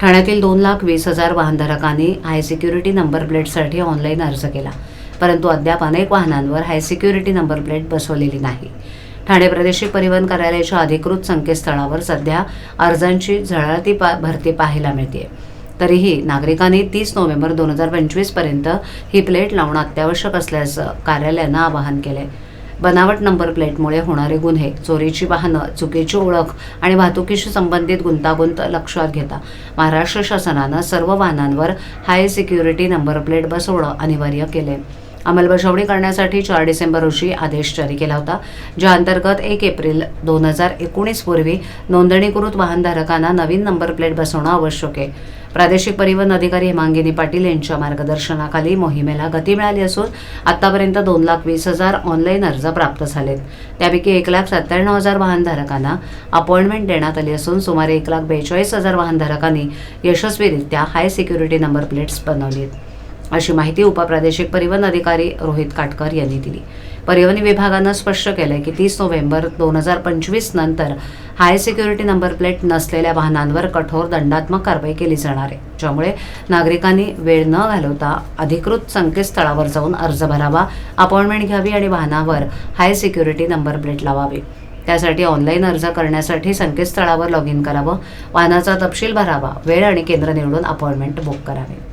ठाण्यातील दोन लाख वीस हजार वाहनधारकांनी हाय सिक्युरिटी नंबर प्लेटसाठी ऑनलाईन अर्ज केला. परंतु अद्याप अनेक वाहनांवर हाय सिक्युरिटी नंबर प्लेट बसवलेली नाही. ठाणे प्रादेशिक परिवहन कार्यालयाच्या अधिकृत संकेतस्थळावर सध्या अर्जांची झळाळती पा भरती पाहायला मिळते तरीही नागरिकांनी तीस नोव्हेंबर दोन हजार पंचवीसपर्यंत ही प्लेट लावणं अत्यावश्यक असल्याचं कार्यालयानं आवाहन केलं आहे बनावट नंबर प्लेटमुळे होणारे गुन्हे चोरीची वाहनं चुकीची ओळख आणि वाहतुकीशी संबंधित गुंतागुंत लक्षात घेता. महाराष्ट्र शासनानं सर्व वाहनांवर हाय सिक्युरिटी नंबर प्लेट बसवणं अनिवार्य केले अंमलबजावणी करण्यासाठी चार डिसेंबर रोजी आदेश जारी केला होता ज्या अंतर्गत एक एप्रिल दोन हजार एकोणीस पूर्वी नोंदणीकृत वाहनधारकांना नवीन नंबर प्लेट बसवणं आवश्यक आहे. प्रादेशिक परिवहन अधिकारी हेमांगिनी पाटील यांच्या मार्गदर्शनाखाली मोहिमेला गती मिळाली असून आतापर्यंत दोन लाख वीस हजार ऑनलाईन अर्ज प्राप्त झालेत. त्यापैकी एक लाख सत्त्याण्णव हजार वाहनधारकांना अपॉइंटमेंट देण्यात आली असून सुमारे एक लाख बेचाळीस हजार वाहनधारकांनी यशस्वीरित्या हाय सिक्युरिटी नंबर प्लेट्स बनवलीत अशी माहिती उपप्रादेशिक परिवहन अधिकारी रोहित काटकर यांनी दिली. परिवहन विभागानं स्पष्ट केलंय की तीस नोव्हेंबर दोन हजार पंचवीस नंतर हाय सिक्युरिटी नंबर प्लेट नसलेल्या वाहनांवर कठोर दंडात्मक कारवाई केली जाणार आहे ज्यामुळे नागरिकांनी वेळ न घालवता अधिकृत संकेतस्थळावर जाऊन अर्ज भरावा अपॉइंटमेंट घ्यावी आणि वाहनावर हाय सिक्युरिटी नंबर प्लेट लावावी. त्यासाठी ऑनलाईन अर्ज करण्यासाठी संकेतस्थळावर लॉग इन करावं वाहनाचा तपशील भरावा वेळ आणि केंद्र निवडून अपॉइंटमेंट बुक करावे.